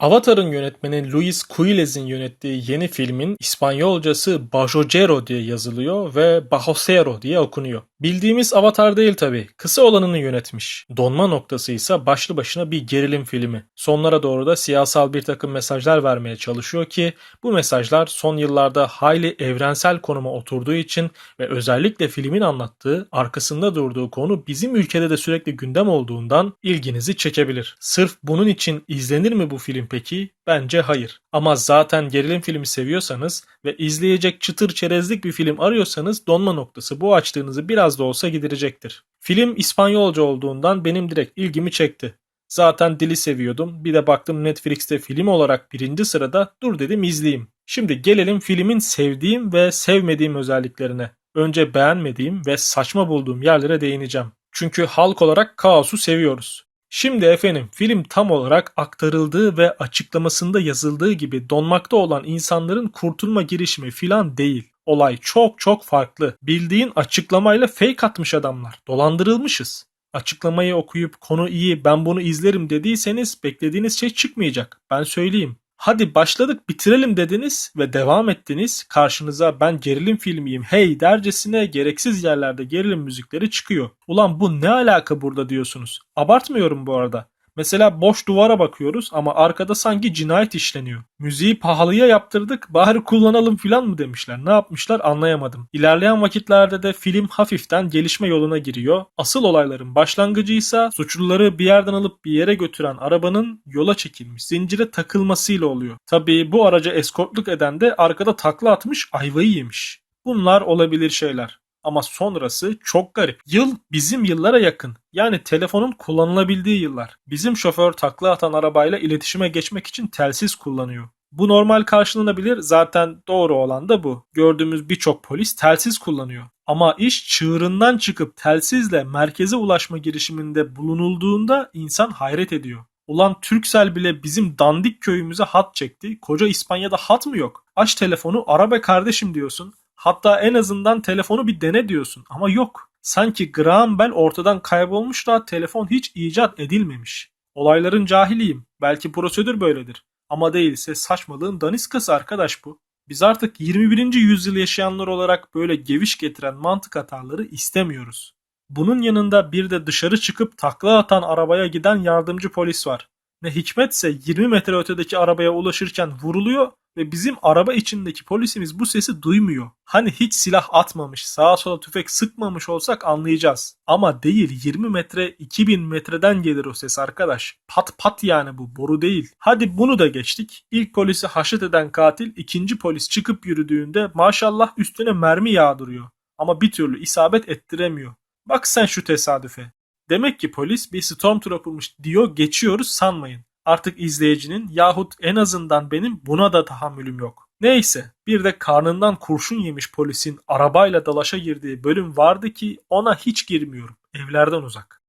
Avatar'ın yönetmeni Luis Cuiles'in yönettiği yeni filmin İspanyolcası Bajojero diye yazılıyor ve Bajosero diye okunuyor. Bildiğimiz Avatar değil tabi. Kısa olanını yönetmiş. Donma noktası ise başlı başına bir gerilim filmi. Sonlara doğru da siyasal bir takım mesajlar vermeye çalışıyor ki bu mesajlar son yıllarda hayli evrensel konuma oturduğu için ve özellikle filmin anlattığı, arkasında durduğu konu bizim ülkede de sürekli gündem olduğundan ilginizi çekebilir. Sırf bunun için izlenir mi bu film peki? Bence hayır. Ama zaten gerilim filmi seviyorsanız ve izleyecek çıtır çerezlik bir film arıyorsanız donma noktası bu açtığınızı biraz da olsa giderecektir. Film İspanyolca olduğundan benim direkt ilgimi çekti. Zaten dili seviyordum. Bir de baktım Netflix'te film olarak birinci sırada dur dedim izleyeyim. Şimdi gelelim filmin sevdiğim ve sevmediğim özelliklerine. Önce beğenmediğim ve saçma bulduğum yerlere değineceğim. Çünkü halk olarak kaosu seviyoruz. Şimdi efendim film tam olarak aktarıldığı ve açıklamasında yazıldığı gibi donmakta olan insanların kurtulma girişimi filan değil. Olay çok çok farklı. Bildiğin açıklamayla fake atmış adamlar. Dolandırılmışız. Açıklamayı okuyup konu iyi ben bunu izlerim dediyseniz beklediğiniz şey çıkmayacak. Ben söyleyeyim. Hadi başladık bitirelim dediniz ve devam ettiniz. Karşınıza ben gerilim filmiyim hey dercesine gereksiz yerlerde gerilim müzikleri çıkıyor. Ulan bu ne alaka burada diyorsunuz. Abartmıyorum bu arada. Mesela boş duvara bakıyoruz ama arkada sanki cinayet işleniyor. Müziği pahalıya yaptırdık bari kullanalım filan mı demişler. Ne yapmışlar anlayamadım. İlerleyen vakitlerde de film hafiften gelişme yoluna giriyor. Asıl olayların başlangıcı ise suçluları bir yerden alıp bir yere götüren arabanın yola çekilmiş zincire takılmasıyla oluyor. Tabii bu araca eskortluk eden de arkada takla atmış ayvayı yemiş. Bunlar olabilir şeyler. Ama sonrası çok garip. Yıl bizim yıllara yakın. Yani telefonun kullanılabildiği yıllar. Bizim şoför takla atan arabayla iletişime geçmek için telsiz kullanıyor. Bu normal karşılanabilir zaten doğru olan da bu. Gördüğümüz birçok polis telsiz kullanıyor. Ama iş çığırından çıkıp telsizle merkeze ulaşma girişiminde bulunulduğunda insan hayret ediyor. Ulan Türksel bile bizim dandik köyümüze hat çekti. Koca İspanya'da hat mı yok? Aç telefonu ara be kardeşim diyorsun. Hatta en azından telefonu bir dene diyorsun ama yok. Sanki Graham Bell ortadan kaybolmuş da telefon hiç icat edilmemiş. Olayların cahiliyim. Belki prosedür böyledir. Ama değilse saçmalığın daniskası arkadaş bu. Biz artık 21. yüzyıl yaşayanlar olarak böyle geviş getiren mantık hataları istemiyoruz. Bunun yanında bir de dışarı çıkıp takla atan arabaya giden yardımcı polis var. Ne hikmetse 20 metre ötedeki arabaya ulaşırken vuruluyor ve bizim araba içindeki polisimiz bu sesi duymuyor. Hani hiç silah atmamış, sağa sola tüfek sıkmamış olsak anlayacağız. Ama değil 20 metre 2000 metreden gelir o ses arkadaş. Pat pat yani bu boru değil. Hadi bunu da geçtik. İlk polisi haşet eden katil ikinci polis çıkıp yürüdüğünde maşallah üstüne mermi yağdırıyor. Ama bir türlü isabet ettiremiyor. Bak sen şu tesadüfe. Demek ki polis bir Stormtrooper'mış diyor geçiyoruz sanmayın. Artık izleyicinin yahut en azından benim buna da tahammülüm yok. Neyse bir de karnından kurşun yemiş polisin arabayla dalaşa girdiği bölüm vardı ki ona hiç girmiyorum. Evlerden uzak.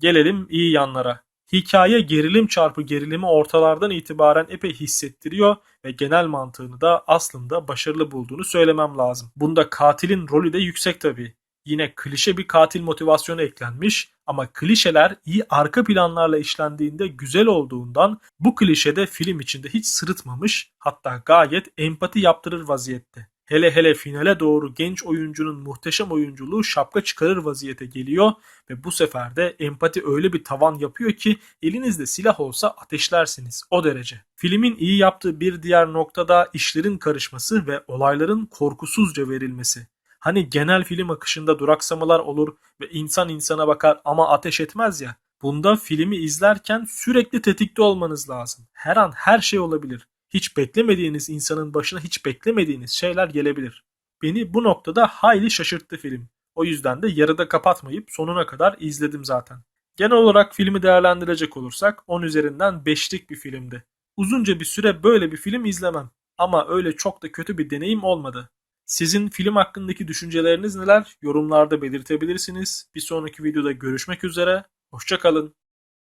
Gelelim iyi yanlara. Hikaye gerilim çarpı gerilimi ortalardan itibaren epey hissettiriyor ve genel mantığını da aslında başarılı bulduğunu söylemem lazım. Bunda katilin rolü de yüksek tabii. Yine klişe bir katil motivasyonu eklenmiş ama klişeler iyi arka planlarla işlendiğinde güzel olduğundan bu klişede film içinde hiç sırıtmamış hatta gayet empati yaptırır vaziyette. Hele hele finale doğru genç oyuncunun muhteşem oyunculuğu şapka çıkarır vaziyete geliyor ve bu sefer de empati öyle bir tavan yapıyor ki elinizde silah olsa ateşlersiniz o derece. Filmin iyi yaptığı bir diğer noktada işlerin karışması ve olayların korkusuzca verilmesi. Hani genel film akışında duraksamalar olur ve insan insana bakar ama ateş etmez ya. Bunda filmi izlerken sürekli tetikte olmanız lazım. Her an her şey olabilir. Hiç beklemediğiniz insanın başına hiç beklemediğiniz şeyler gelebilir. Beni bu noktada hayli şaşırttı film. O yüzden de yarıda kapatmayıp sonuna kadar izledim zaten. Genel olarak filmi değerlendirecek olursak 10 üzerinden 5'lik bir filmdi. Uzunca bir süre böyle bir film izlemem. Ama öyle çok da kötü bir deneyim olmadı. Sizin film hakkındaki düşünceleriniz neler? Yorumlarda belirtebilirsiniz. Bir sonraki videoda görüşmek üzere. Hoşçakalın.